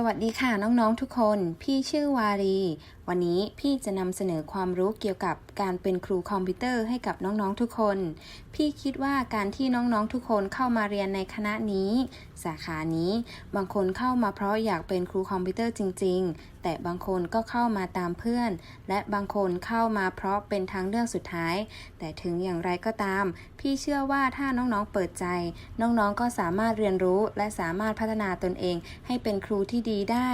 สวัสดีค่ะน้องๆทุกคน พี่ชื่อวารี วันนี้พี่จะนำเสนอความรู้เกี่ยวกับการเป็นครูคอมพิวเตอร์ให้กับน้องๆทุกคน พี่คิดว่าการที่น้องๆทุกคนเข้ามาเรียนในคณะนี้ สาขานี้ บางคนเข้ามาเพราะอยากเป็นครูคอมพิวเตอร์จริง ๆ แต่บางคนก็เข้ามาตามเพื่อน และบางคนเข้ามาเพราะเป็นทางเลือกสุดท้าย แต่ถึงอย่างไรก็ตาม พี่เชื่อว่าถ้าน้องๆเปิดใจ น้องๆก็สามารถเรียนรู้และสามารถพัฒนาตนเองให้เป็นครูที่ดีได้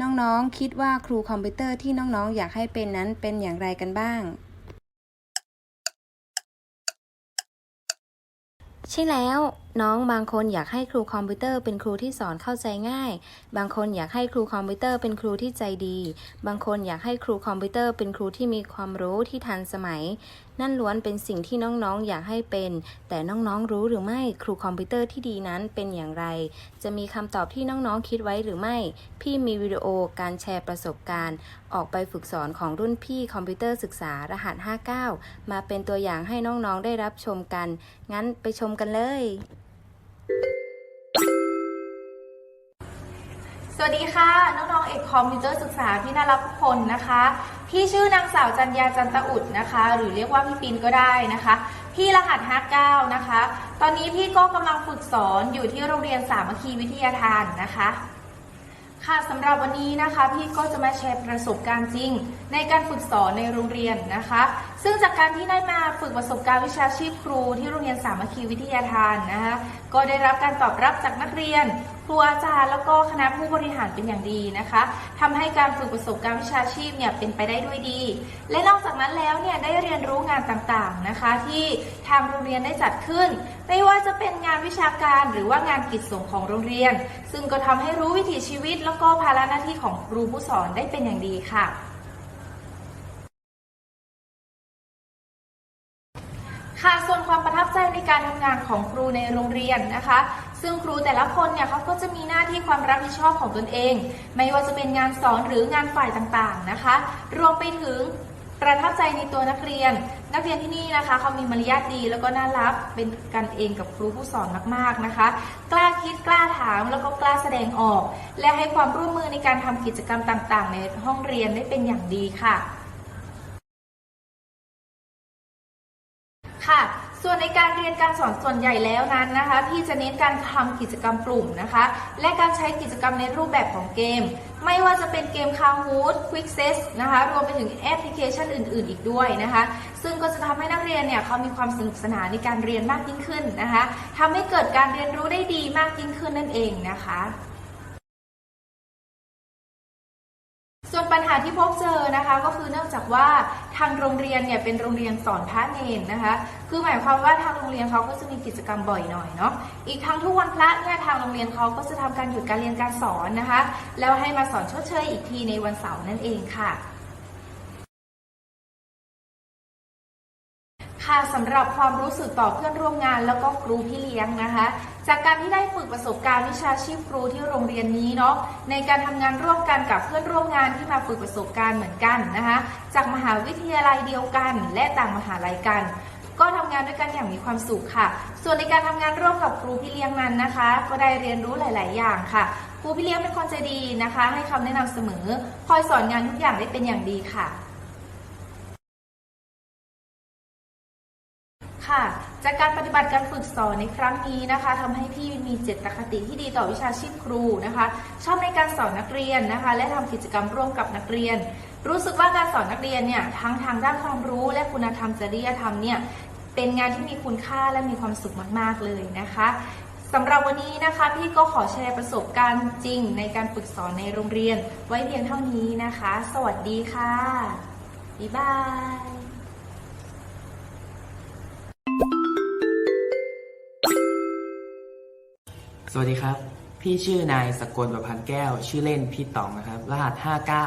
น้องๆ คิดว่าครูคอมพิวเตอร์ที่น้องๆ อยากให้เป็นนั้นเป็นอย่างไรกันบ้าง ใช่แล้ว น้องบางคนอยากให้ครูคอมพิวเตอร์เป็นครูที่สอนเข้าใจง่าย บางคนอยากให้ครูคอมพิวเตอร์เป็นครูที่ใจดี บางคนอยากให้ครูคอมพิวเตอร์เป็นครูที่มีความรู้ที่ทันสมัย นั่นล้วนเป็นสิ่งที่น้องๆ อยากให้เป็น แต่น้องๆ รู้หรือไม่ครูคอมพิวเตอร์ที่ดีนั้นเป็นอย่างไร จะมีคำตอบที่น้องๆ คิดไว้หรือไม่ พี่มีวิดีโอการแชร์ประสบการณ์ ออกไปฝึกสอนของรุ่นพี่คอมพิวเตอร์ศึกษารหัส 59 มาเป็นตัวอย่างให้น้องๆ ได้รับชมกัน งั้นไปชมกันเลย สวัสดีค่ะ น้องๆ เอกคอมพิวเตอร์ศึกษาที่น่ารักทุกคนนะคะ พี่ชื่อนางสาวจันยาจันตะอุดนะคะ หรือเรียกว่าพี่ปินก็ได้นะคะ พี่รหัส 59 นะคะ ตอนนี้พี่ก็กำลังฝึกสอนอยู่ที่โรงเรียนสามัคคีวิทยาทานนะคะ ค่ะสำหรับวันนี้นะคะ พี่ก็จะมาแชร์ประสบการณ์จริง ในการฝึกสอนในโรงเรียนนะคะ ซึ่งจากการที่ได้มาฝึกประสบการณ์วิชาชีพครูที่โรงเรียนสามัคคีวิทยาทานนะคะก็ได้รับการตอบรับจากนักเรียนครูอาจารย์แล้วก็คณะผู้บริหารเป็นอย่างดีนะคะทำให้การฝึกประสบการณ์วิชาชีพเนี่ยเป็นไปได้ด้วยดี และนอกจากนั้นแล้วเนี่ยได้เรียนรู้งานต่างๆนะคะ ที่ทางโรงเรียนได้จัดขึ้น ไม่ว่าจะเป็นงานวิชาการหรือว่างานกิจส่งของโรงเรียน ซึ่งก็ทำให้รู้วิถีชีวิต แล้วก็ภาระหน้าที่ของครูผู้สอนได้เป็นอย่างดีค่ะ ในการทำงานของครูในโรงเรียนนะคะ ซึ่งครูแต่ละคนเนี่ยเขาก็จะมีหน้าที่ความรับผิดชอบของตนเอง ไม่ว่าจะเป็นงานสอนหรืองานฝ่ายต่างๆนะคะ รวมไปถึงประทับใจในตัวนักเรียน นักเรียนที่นี่นะคะเขามีมารยาทดีแล้วก็น่ารักเป็นกันเองกับครูผู้สอนมากๆนะคะ กล้าคิดกล้าถามแล้วก็กล้าแสดงออก และให้ความร่วมมือในการทำกิจกรรมต่างๆ ในห้องเรียนได้เป็นอย่างดีค่ะ ส่วนในการเรียนการสอนส่วนใหญ่แล้วนั้นนะคะพี่จะเน้นการทำกิจกรรมกลุ่มนะคะ และการใช้กิจกรรมในรูปแบบของเกม ไม่ว่าจะเป็นเกม Kahoot Quick s e s นะคะรวมไปถึงแอปพลิเคชันอื่น ๆ อีกด้วยนะคะ ซึ่งก็จะทำให้นักเรียนเนี่ยเขามีความสนุกสนานในการเรียนมากยิ่งขึ้นนะคะทำให้เกิดการเรียนรู้ได้ดีมากยิ่งขึ้นนั่นเองนะคะ ที่พบเจอนะคะก็คือเนื่องจากว่าทางโรงเรียนเนี่ยเป็นโรงเรียนสอนพระเนนนะคะ คือหมายความว่าทางโรงเรียนเขาก็จะมีกิจกรรมบ่อยหน่อยเนาะอีกทั้งทุกวันพระเนี่ยทางโรงเรียนเขาก็จะทำการหยุดการเรียนการสอนนะคะ แล้วให้มาสอนชดเชยอีกทีในวันเสาร์นั่นเองค่ะ ค่ะสำหรับความรู้สึกต่อเพื่อนร่วมงานแล้วก็ครูพี่เลี้ยงนะคะ จากการที่ได้ฝึกประสบการณ์วิชาชีพครูที่โรงเรียนนี้เนาะในการทำงานร่วมกันกับเพื่อนร่วมงานที่มาฝึกประสบการณ์เหมือนกันนะคะ จากมหาวิทยาลัยเดียวกัน และต่างมหาลัยกัน ก็ทำงานด้วยกันอย่างมีความสุขค่ะ ส่วนในการทำงานร่วมกับครูพี่เลี้ยงนั้นนะคะ ก็ได้เรียนรู้หลาย ๆ อย่างค่ะครูพี่เลี้ยงเป็นคนใจดีนะคะ ให้คำแนะนำเสมอ คอยสอนงานทุกอย่างได้เป็นอย่างดีค่ะ ค่ะ จากการปฏิบัติการฝึกสอนในครั้งนี้นะคะทำให้พี่มีเจตคติที่ดีต่อวิชาชีพครูนะคะ ชอบในการสอนนักเรียนนะคะ และทำกิจกรรมร่วมกับนักเรียน รู้สึกว่าการสอนนักเรียนเนี่ยทั้งทางด้านความรู้และคุณธรรมจริยธรรมเนี่ยเป็นงานที่มีคุณค่าและมีความสุขมากๆเลยนะคะสำหรับวันนี้นะคะพี่ก็ขอแชร์ประสบการณ์จริงในการฝึกสอนในโรงเรียน ไว้เพียงเท่านี้นะคะ สวัสดีค่ะ บ๊ายบาย สวัสดีครับ พี่ชื่อนายสกลประพันธ์แก้ว ชื่อเล่นพี่ต๋องนะครับ รหัส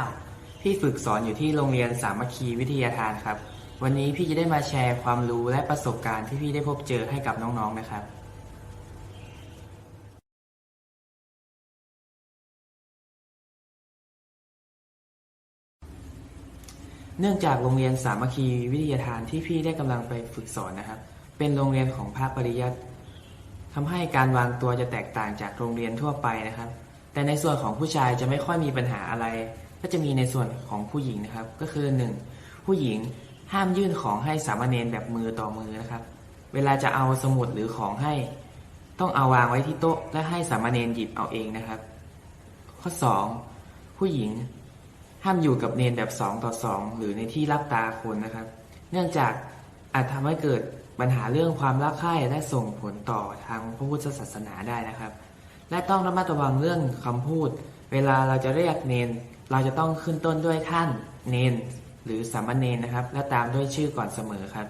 59 พี่ฝึกสอนอยู่ที่โรงเรียนสามัคคีวิทยาทานครับ วันนี้พี่จะได้มาแชร์ความรู้และประสบการณ์ที่พี่ได้พบเจอให้กับน้องๆนะครับ เนื่องจากโรงเรียนสามัคคีวิทยาทานที่พี่ได้กำลังไปฝึกสอนนะครับ เป็นโรงเรียนของภาคปริยัติ ทำให้การวางตัวจะแตกต่างจากโรงเรียนทั่วไปนะครับ แต่ในส่วนของผู้ชายจะไม่ค่อยมีปัญหาอะไร ก็จะมีในส่วนของผู้หญิงนะครับ ก็คือหนึ่งผู้หญิงห้ามยื่นของให้สามเณรแบบมือต่อมือนะครับ เวลาจะเอาสมุดหรือของให้ ต้องเอาวางไว้ที่โต๊ะ และให้สามเณรหยิบเอาเองนะครับ ข้อ 2. ผู้หญิงห้ามอยู่กับเนนแบบสองต่อสองหรือในที่รับตาคนนะครับ เนื่องจากอาจทำให้เกิด ปัญหาเรื่องความรักใคร่และส่งผลต่อทางพระพุทธศาสนาได้นะครับ และต้องระมัดระวังเรื่องคำพูด เวลาเราจะเรียกเนน เราจะต้องขึ้นต้นด้วยท่านเนน หรือสามเณรนะครับ และตามด้วยชื่อก่อนเสมอครับ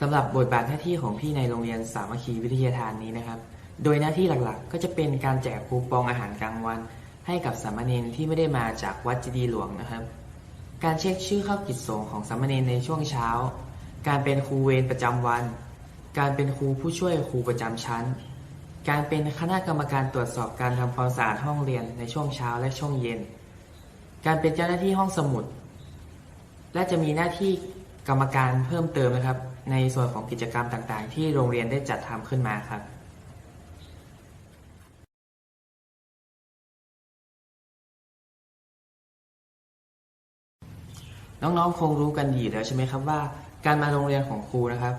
สำหรับบทบาทหน้าที่ของพี่ในโรงเรียนสามัคคีวิทยาทานนี้นะครับ โดยหน้าที่หลักๆ ก็จะเป็นการแจกคูปองอาหารกลางวัน ให้กับสามเณรที่ไม่ได้มาจากวัดเจดีหลวงนะครับ การเช็คชื่อเข้ากิจสงฆ์ของสามเณรในช่วงเช้า การเป็นครูเวรประจำวัน การเป็นครูผู้ช่วยครูประจำชั้น การเป็นคณะกรรมการตรวจสอบการทำความสะอาดห้องเรียนในช่วงเช้าและช่วงเย็น การเป็นเจ้าหน้าที่ห้องสมุด และจะมีหน้าที่กรรมการเพิ่มเติมนะครับ ในส่วนของกิจกรรมต่างๆ ที่โรงเรียนได้จัดทำขึ้นมาครับ น้องๆคงรู้กันดีแล้วใช่ไหมครับว่า การมาโรงเรียนของครูนะครับ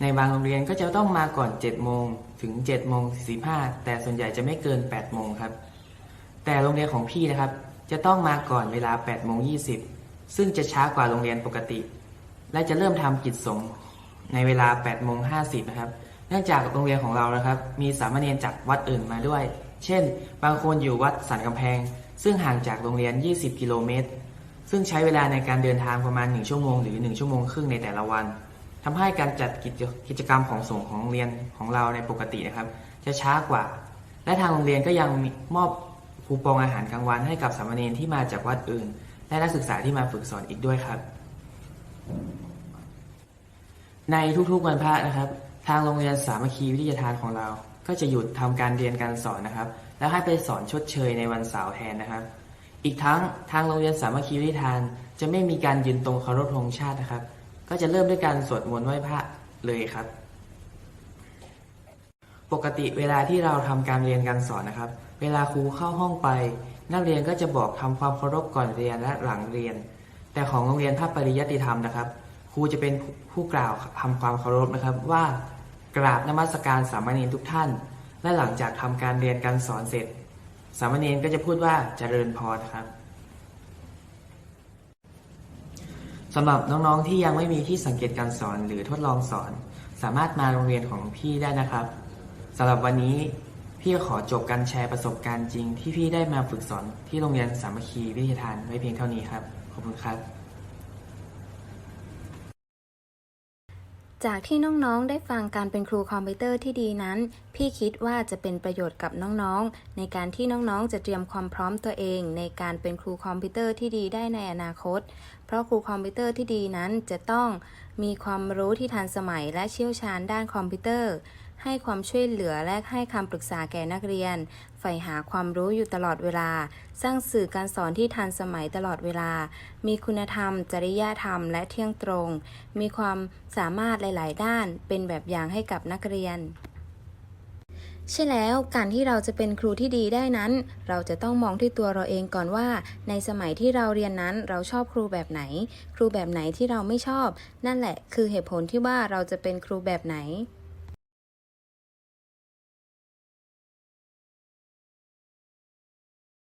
ในบางโรงเรียนก็จะต้องมาก่อน7โมงถึง7โมง45แต่ส่วนใหญ่จะไม่เกิน8โมงครับ แต่โรงเรียนของพี่นะครับ จะต้องมาก่อนเวลา8โมง20ซึ่งจะช้ากว่าโรงเรียนปกติ และจะเริ่มทำกิจสงฆ์ในเวลา8โมง50นะครับ เนื่องจากโรงเรียนของเรานะครับ มีสามเณรจากวัดอื่นมาด้วย เช่น บางคนอยู่วัดสันกำแพง ซึ่งห่างจากโรงเรียน 20 กิโลเมตร ซึ่งใช้เวลาในการเดินทางประมาณ 1 ชั่วโมง หรือ 1 ชั่วโมงครึ่งในแต่ละวันทำให้การจัดกิจกจกรรมของส่งของเรียนของเราในปกตินะครับ จะช้ากว่า และทางโรงเรียนก็ยังมอบคูปองอาหารกลางวันให้กับสามเณรที่มาจากวัดอื่น และนักศึกษาที่มาฝึกสอนอีกด้วยครับ ในทุกๆวันพระนะครับ ทางโรงเรียนสามัคคีวิทยาทานของเรา ก็จะหยุดทำการเรียนการสอนนะครับ แล้วให้ไปสอนชดเชยในวันเสาร์แทนนะครับ อีกทั้งทางโรงเรียนสามัคคีวิทาทาน จะไม่มีการยืนตรงเคารพธงชาตินะครับ ก็จะเริ่มด้วยการสวดมนต์ไหว้พระเลยครับ ปกติเวลาที่เราทำการเรียนการสอนนะครับ เวลาครูเข้าห้องไป นักเรียนก็จะบอกทำความเคารพก่อนเรียนและหลังเรียน แต่ของโรงเรียนภาคปริยัติธรรมนะครับ ครูจะเป็นผู้กล่าวทำความเคารพนะครับว่ากราบนมัสการสามเณรทุกท่าน และหลังจากทำการเรียนการสอนเสร็จ สามเณรก็จะพูดว่าเจริญพรครับสำหรับน้องๆที่ยังไม่มีที่สังเกตการสอนหรือทดลองสอน สามารถมาโรงเรียนของพี่ได้นะครับสำหรับวันนี้พี่ขอจบการแชร์ประสบการณ์จริง ที่พี่ได้มาฝึกสอนที่โรงเรียนสามัคคีวิทยาทานไว้เพียงเท่านี้ครับ ขอบคุณครับ จากที่น้องๆ ได้ฟังการเป็นครูคอมพิวเตอร์ที่ดีนั้น พี่คิดว่าจะเป็นประโยชน์กับน้องๆ ในการที่น้องๆ จะเตรียมความพร้อมตัวเอง ในการเป็นครูคอมพิวเตอร์ที่ดีได้ในอนาคต เพราะครูคอมพิวเตอร์ที่ดีนั้นจะต้องมีความรู้ที่ทันสมัยและเชี่ยวชาญด้านคอมพิวเตอร์ ให้ความช่วยเหลือและให้คำปรึกษาแก่นักเรียน ใฝ่หาความรู้อยู่ตลอดเวลา สร้างสื่อการสอนที่ทันสมัยตลอดเวลา มีคุณธรรม จริยธรรม และเที่ยงตรง มีความสามารถหลาย ๆ ด้าน เป็นแบบอย่างให้กับนักเรียนใช่แล้วการที่เราจะเป็นครูที่ดีได้นั้น เราจะต้องมองที่ตัวเราเองก่อนว่า ในสมัยที่เราเรียนนั้นเราชอบครูแบบไหน ครูแบบไหนที่เราไม่ชอบ นั่นแหละคือเหตุผลที่ว่าเราจะเป็นครูแบบไหน